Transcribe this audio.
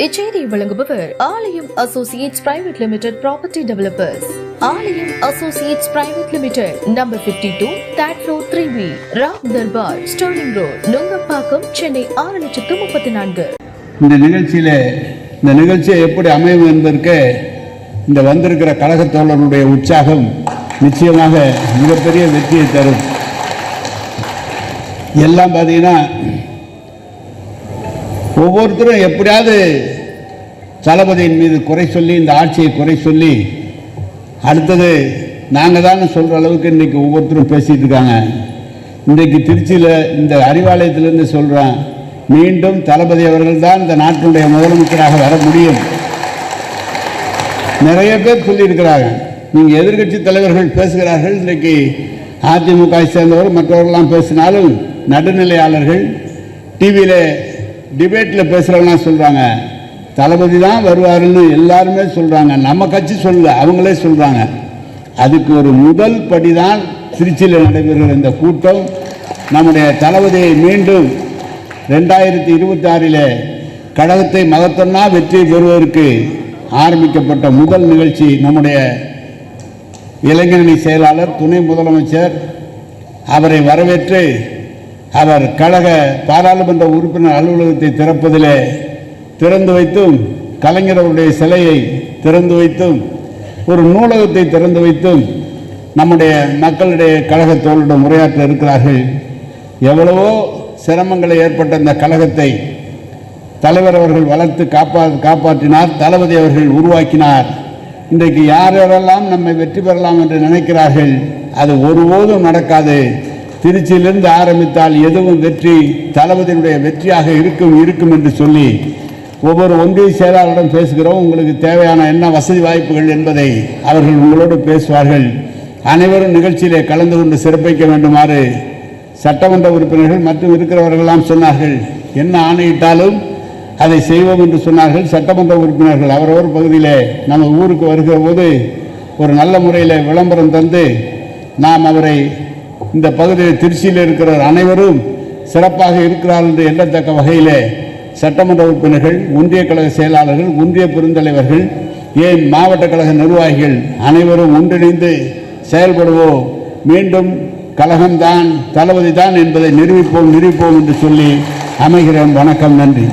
இச்செய்தியை வழங்குபவர் Aalayam associates private limited property developers. Aalayam associates private limited number 52 two that road three B Ram Darbar Sterling Road Nungambakkam Chennai ஆறு லட்சத்து முப்பத்தி நான்கு. இந்த நிகழ்ச்சியில இந்த நிகழ்ச்சியை எப்படி அமையும் என்பதற்கு இந்த வந்திருக்கிற கழக தோழனுடைய உற்சாகம் நிச்சயமாக மிகப்பெரிய வெற்றியை தரும். எல்லாம் பார்த்தீங்கன்னா ஒவ்வொருத்தரும் எப்படியாவது தளபதியின் மீது குறை சொல்லி இந்த ஆட்சியை குறை சொல்லி அடுத்தது நாங்கள் தான் சொல்கிற அளவுக்கு இன்றைக்கி ஒவ்வொருத்தரும் பேசிகிட்டு இருக்காங்க. இன்றைக்கு திருச்சியில் இந்த அறிவாலயத்திலேருந்து சொல்கிறேன் மீண்டும் தளபதி அவர்கள் தான் இந்த நாட்டினுடைய முதலமைச்சராக வர முடியும். நிறைய பேர் சொல்லியிருக்கிறாங்க. நீங்கள் எதிர்க்கட்சி தலைவர்கள் பேசுகிறார்கள் இன்றைக்கு அதிமுக சேர்ந்தவர் மற்றவர்கள்லாம் பேசினாலும் நடுநிலையாளர்கள் டிவியில் டிபேட்டில் பேசுகிறவங்களாம் சொல்கிறாங்க தளபதி தான் வருவாருன்னு எல்லாருமே சொல்கிறாங்க நம்ம கட்சி சொல்லல அவங்களே சொல்கிறாங்க அதுக்கு ஒரு முதல் படி தான் திருச்சியில் நடைபெறுகிற இந்த கூட்டம். நம்முடைய தளபதியை மீண்டும் ரெண்டாயிரத்தி இருபத்தி ஆறில் கழகத்தை மகத்தன்னா வெற்றி பெறுவதற்கு ஆரம்பிக்கப்பட்ட முதல் நிகழ்ச்சி நம்முடைய இளைஞரணி செயலாளர் துணை முதலமைச்சர் அவரை வரவேற்று அவர் கழக பாராளுமன்ற உறுப்பினர் அலுவலகத்தை திறப்பதிலே திறந்து வைத்தும் கலைஞர் அவருடைய சிலையை திறந்து வைத்தும் ஒரு நூலகத்தை திறந்து வைத்தும் நம்முடைய மக்களுடைய கழக தோழரிடம் உரையாற்ற இருக்கிறார்கள். எவ்வளவோ சிரமங்களை ஏற்பட்ட இந்த கழகத்தை தலைவர் அவர்கள் வளர்த்து காப்பா காப்பாற்றினார் தளபதி அவர்கள் உருவாக்கினார். இன்றைக்கு யார் யாரெல்லாம் நம்மை வெற்றி பெறலாம் என்று நினைக்கிறார்கள் அது ஒருபோதும் நடக்காது. திருச்சியிலிருந்து ஆரம்பித்தால் எதுவும் வெற்றி தளபதியினுடைய வெற்றியாக இருக்கும் இருக்கும் என்று சொல்லி ஒவ்வொரு ஒன்றிய செயலாளரிடம் பேசுகிறோம். உங்களுக்கு தேவையான என்ன வசதி வாய்ப்புகள் என்பதை அவர்கள் உங்களோடு பேசுவார்கள். அனைவரும் நிகழ்ச்சியிலே கலந்து கொண்டு சிறப்பிக்க வேண்டுமாறு சட்டமன்ற உறுப்பினர்கள் மற்றும் இருக்கிறவர்களெல்லாம் சொன்னார்கள். என்ன ஆணையிட்டாலும் அதை செய்வோம் என்று சொன்னார்கள். சட்டமன்ற உறுப்பினர்கள் அவரவர் பகுதியிலே நம்ம ஊருக்கு வருகிற போது ஒரு நல்ல முறையில் விளம்பரம் தந்து நாம் அவரை இந்த பகுதியில் திருச்சியில் இருக்கிற அனைவரும் சிறப்பாக இருக்கிறார் என்று எண்ணத்தக்க வகையிலே சட்டமன்ற உறுப்பினர்கள் ஒன்றிய கழக செயலாளர்கள் ஒன்றிய பெருந்தலைவர்கள் ஏன் மாவட்ட கழக நிர்வாகிகள் அனைவரும் ஒன்றிணைந்து செயல்படுவோம். மீண்டும் கழகம்தான் தளபதி தான் என்பதை நிரூபிப்போம் நிரூபிப்போம் என்று சொல்லி அமைகிறேன். வணக்கம் நன்றி.